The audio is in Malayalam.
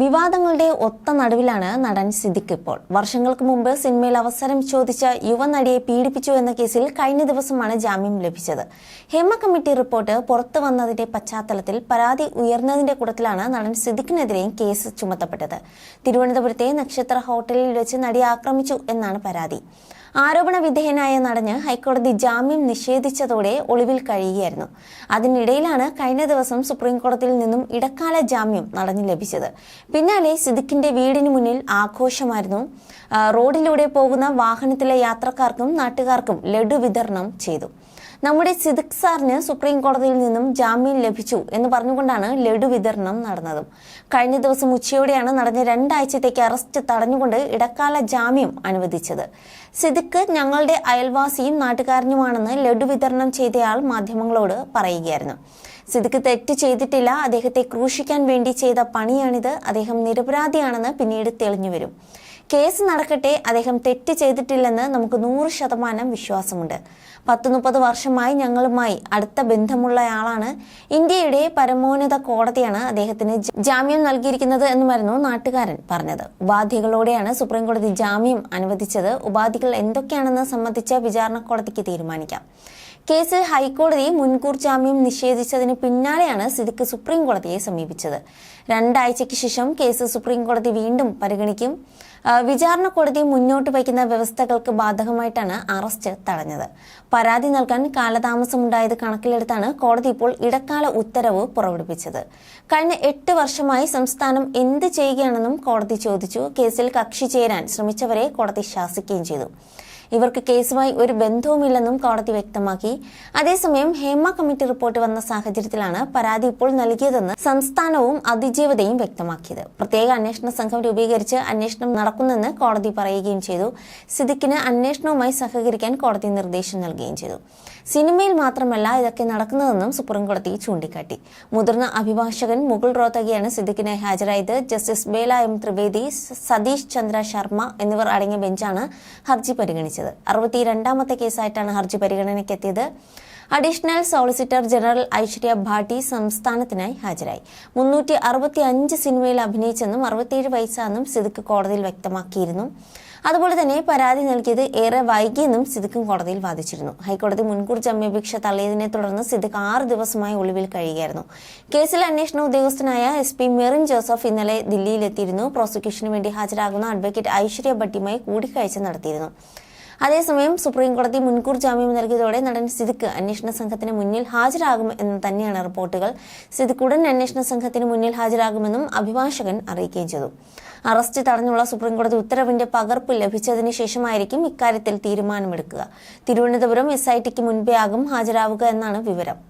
വിവാദങ്ങളുടെ ഒത്ത നടുവിലാണ് നടൻ സിദ്ദിഖ് ഇപ്പോൾ. വർഷങ്ങൾക്ക് മുമ്പ് സിനിമയിൽ അവസരം ചോദിച്ച യുവനടിയെ പീഡിപ്പിച്ചു എന്ന കേസിൽ കഴിഞ്ഞ ദിവസമാണ് ജാമ്യം ലഭിച്ചത്. ഹേമ കമ്മിറ്റി റിപ്പോർട്ട് പുറത്തു വന്നതിന്റെ പശ്ചാത്തലത്തിൽ പരാതി ഉയർന്നതിന്റെ കൂട്ടത്തിലാണ് നടൻ സിദ്ദിഖിനെതിരെയും കേസ് ചുമത്തപ്പെട്ടത്. തിരുവനന്തപുരത്തെ നക്ഷത്ര ഹോട്ടലിൽ വെച്ച് നടിയെ ആക്രമിച്ചു എന്നാണ് പരാതി. ആരോപണ വിധേയനായ നടന് ഹൈക്കോടതി ജാമ്യം നിഷേധിച്ചതോടെ ഒളിവിൽ കഴിയുകയായിരുന്നു. അതിനിടയിലാണ് കഴിഞ്ഞ ദിവസം സുപ്രീം കോടതിയിൽ നിന്നും ഇടക്കാല ജാമ്യം നടന് ലഭിച്ചത്. പിന്നാലെ സിദ്ദിഖിന്റെ വീടിന് മുന്നിൽ ആഘോഷമായിരുന്നു. റോഡിലൂടെ പോകുന്ന വാഹനത്തിലെ യാത്രക്കാർക്കും നാട്ടുകാർക്കും ലഡു വിതരണം ചെയ്തു. നമ്മുടെ സിദ്ദിഖ് സാറിന് സുപ്രീം കോടതിയിൽ നിന്നും ജാമ്യം ലഭിച്ചു എന്ന് പറഞ്ഞുകൊണ്ടാണ് ലഡു വിതരണം നടന്നതും. കഴിഞ്ഞ ദിവസം ഉച്ചയോടെയാണ് നടന്ന രണ്ടാഴ്ചത്തേക്ക് അറസ്റ്റ് തടഞ്ഞുകൊണ്ട് ഇടക്കാല ജാമ്യം അനുവദിച്ചത്. സിദ്ദിഖ് ഞങ്ങളുടെ അയൽവാസിയും നാട്ടുകാരനുമാണെന്ന് ലഡു വിതരണം ചെയ്തയാൾ മാധ്യമങ്ങളോട് പറയുകയായിരുന്നു. സിദ്ദിഖ് തെറ്റ് ചെയ്തിട്ടില്ല അദ്ദേഹത്തെ ക്രൂശിക്കാൻ വേണ്ടി ചെയ്ത പണിയാണിത് അദ്ദേഹം നിരപരാധിയാണെന്ന് പിന്നീട് തെളിഞ്ഞു വരും. കേസ് നടക്കട്ടെ അദ്ദേഹം തെറ്റ് ചെയ്തിട്ടില്ലെന്ന് നമുക്ക് നൂറ് ശതമാനം വിശ്വാസമുണ്ട്. പത്ത് മുപ്പത് വർഷമായി ഞങ്ങളുമായി അടുത്ത ബന്ധമുള്ളയാളാണ്. ഇന്ത്യയുടെ പരമോന്നത കോടതിയാണ് അദ്ദേഹത്തിന് ജാമ്യം നൽകിയിരിക്കുന്നത് എന്നുമായിരുന്നു നാട്ടുകാരൻ പറഞ്ഞത്. ഉപാധികളോടെയാണ് സുപ്രീം കോടതി ജാമ്യം അനുവദിച്ചത്. ഉപാധികൾ എന്തൊക്കെയാണെന്ന് സംബന്ധിച്ച് വിചാരണ കോടതിക്ക് തീരുമാനിക്കാം. കേസിൽ ഹൈക്കോടതി മുൻകൂർ ജാമ്യം നിഷേധിച്ചതിന് പിന്നാലെയാണ് സിദ്ദിഖ് സുപ്രീം കോടതിയെ സമീപിച്ചത്. രണ്ടാഴ്ചയ്ക്ക് ശേഷം കേസ് സുപ്രീം കോടതി വീണ്ടും പരിഗണിക്കും. വിചാരണ കോടതി മുന്നോട്ട് വയ്ക്കുന്ന വ്യവസ്ഥകൾക്ക് ബാധകമായിട്ടാണ് അറസ്റ്റ് തടഞ്ഞത്. പരാതി നൽകാൻ കാലതാമസമുണ്ടായത് കണക്കിലെടുത്താണ് കോടതി ഇപ്പോൾ ഇടക്കാല ഉത്തരവ് പുറപ്പെടുവിച്ചത്. കഴിഞ്ഞ എട്ട് വർഷമായി സംസ്ഥാനം എന്ത് ചെയ്യുകയാണെന്നും കോടതി ചോദിച്ചു. കേസിൽ കക്ഷി ചേരാൻ ശ്രമിച്ചവരെ കോടതി ശാസിക്കുകയും ചെയ്തു. ഇവർക്ക് കേസുമായി ഒരു ബന്ധവുമില്ലെന്നും കോടതി വ്യക്തമാക്കി. അതേസമയം ഹേമ കമ്മിറ്റി റിപ്പോർട്ട് വന്ന സാഹചര്യത്തിലാണ് പരാതി ഇപ്പോൾ നൽകിയതെന്ന് സംസ്ഥാനവും അതിജീവതയും വ്യക്തമാക്കിയത്. പ്രത്യേക അന്വേഷണ സംഘം രൂപീകരിച്ച് അന്വേഷണം നടക്കുന്നെന്ന് കോടതി പറയുകയും ചെയ്തു. സിദ്ദിഖിന് അന്വേഷണവുമായി സഹകരിക്കാൻ കോടതി നിർദ്ദേശം നൽകുകയും ചെയ്തു. സിനിമയിൽ മാത്രമല്ല ഇതൊക്കെ നടക്കുന്നതെന്നും സുപ്രീം കോടതി ചൂണ്ടിക്കാട്ടി. മുതിർന്ന അഭിഭാഷകൻ മുകുൾ റോത്തകിയാണ് സിദ്ദിഖിനെ ഹാജരായത്. Justice Bela M. Trivedi Satish Chandra Sharma എന്നിവർ അടങ്ങിയ ബെഞ്ചാണ് ഹർജി പരിഗണിച്ചത്. അറുപത്തിരണ്ടാമത്തെ കേസായിട്ടാണ് ഹർജി പരിഗണനയ്ക്കെത്തിയത്. Additional solicitor general Aishwarya Bhati സംസ്ഥാനത്തിനായി ഹാജരായി. മുന്നൂറ്റി അറുപത്തി അഞ്ച് സിനിമയിൽ അഭിനയിച്ചെന്നും അറുപത്തിയേഴ് വയസ്സാണെന്നും സിദ്ദിഖ് കോടതിയിൽ വ്യക്തമാക്കിയിരുന്നു. അതുപോലെ തന്നെ പരാതി നൽകിയത് ഏറെ വൈകിയെന്നും സിദ്ദിഖും കോടതിയിൽ വാദിച്ചിരുന്നു. ഹൈക്കോടതി മുൻകൂർ ജാമ്യാപേക്ഷ തള്ളിയതിനെ തുടർന്ന് സിദ്ദിഖ് ആറ് ദിവസമായി ഒളിവിൽ കഴിയുകയായിരുന്നു. കേസിൽ അന്വേഷണ ഉദ്യോഗസ്ഥനായ എസ് പി മെറിൻ ജോസഫ് ഇന്നലെ ദില്ലിയിലെത്തിയിരുന്നു. പ്രോസിക്യൂഷന് വേണ്ടി ഹാജരാകുന്ന അഡ്വക്കേറ്റ് ഐശ്വര്യ ഭട്ടിയുമായി കൂടിക്കാഴ്ച നടത്തിയിരുന്നു. അതേസമയം സുപ്രീം കോടതി മുൻകൂർ ജാമ്യം നൽകിയതോടെ നടൻ സിദ്ദിഖ് അന്വേഷണ സംഘത്തിന് മുന്നിൽ ഹാജരാകും എന്ന് തന്നെയാണ് റിപ്പോർട്ടുകൾ. സിദ്ദിഖ് ഉടൻ അന്വേഷണ സംഘത്തിന് മുന്നിൽ ഹാജരാകുമെന്നും അഭിഭാഷകൻ അറിയിക്കുകയും ചെയ്തു. അറസ്റ്റ് തടഞ്ഞുള്ള സുപ്രീം കോടതി ഉത്തരവിന്റെ പകർപ്പ് ലഭിച്ചതിന് ശേഷമായിരിക്കും ഇക്കാര്യത്തിൽ തീരുമാനമെടുക്കുക. തിരുവനന്തപുരം എസ് ഐ ടിക്ക് മുൻപേ ആകും ഹാജരാവുക എന്നാണ് വിവരം.